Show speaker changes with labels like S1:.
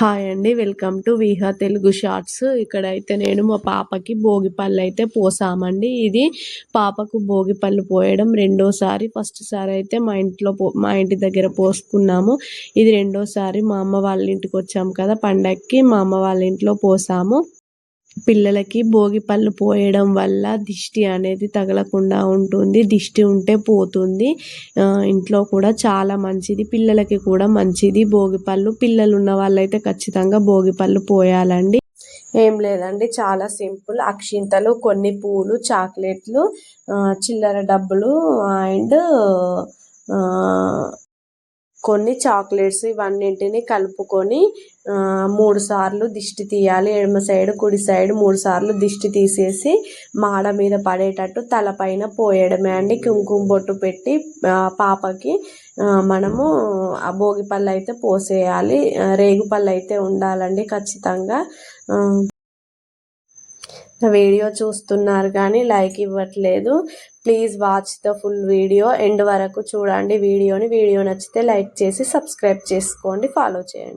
S1: Hi అండి welcome to Viha Telugu shorts ఇక్కడైతే నేను మా పాపకి భోగిపళ్ళు అయితే పోసామండి. ఇది పాపకు భోగి పళ్ళు పోయడం రెండోసారి. ఫస్ట్ సారి అయితే మా ఇంట్లో మా ఇంటి దగ్గర పోసుకున్నాము. ఇది రెండోసారి మా అమ్మ వాళ్ళ ఇంటికి వచ్చాము కదా పండక్కి మా అమ్మ వాళ్ళ ఇంట్లో పోసాము. పిల్లలకి భోగి పళ్ళు పోయడం వల్ల దిష్టి అనేది తగలకుండా ఉంటుంది. దిష్టి ఉంటే పోతుంది. ఇంట్లో కూడా చాలా మంచిది. పిల్లలకి కూడా మంచిది భోగి పళ్ళు. పిల్లలు ఉన్న వాళ్ళైతే ఖచ్చితంగా భోగి పళ్ళు పోయాలండి. ఏం లేదండి. చాలా సింపుల్. అక్షింతలు కొన్ని పూలు చాక్లెట్లు చిల్లర డబ్బులు అండ్ కొన్ని చాక్లెట్స్ ఇవన్నింటిని కలుపుకొని మూడు సార్లు దిష్టి తీయాలి. ఎడమ సైడ్ కుడి సైడ్ మూడు సార్లు దిష్టి తీసేసి మాడ మీద పడేటట్టు తలపైన పోయడమే అండి. కుంకుమ బొట్టు పెట్టి పాపకి మనము ఆ భోగి పళ్ళు అయితే పోసేయాలి. రేగు పళ్ళు అయితే ఉండాలండి ఖచ్చితంగా. వీడియో చూస్తున్నారు కానీ లైక్ ఇవ్వట్లేదు. Please watch the full video. End వరకు చూడండి వీడియోని. వీడియో నచ్చితే లైక్ చేసి సబ్స్క్రైబ్ చేసుకోండి. ఫాలో చేయండి.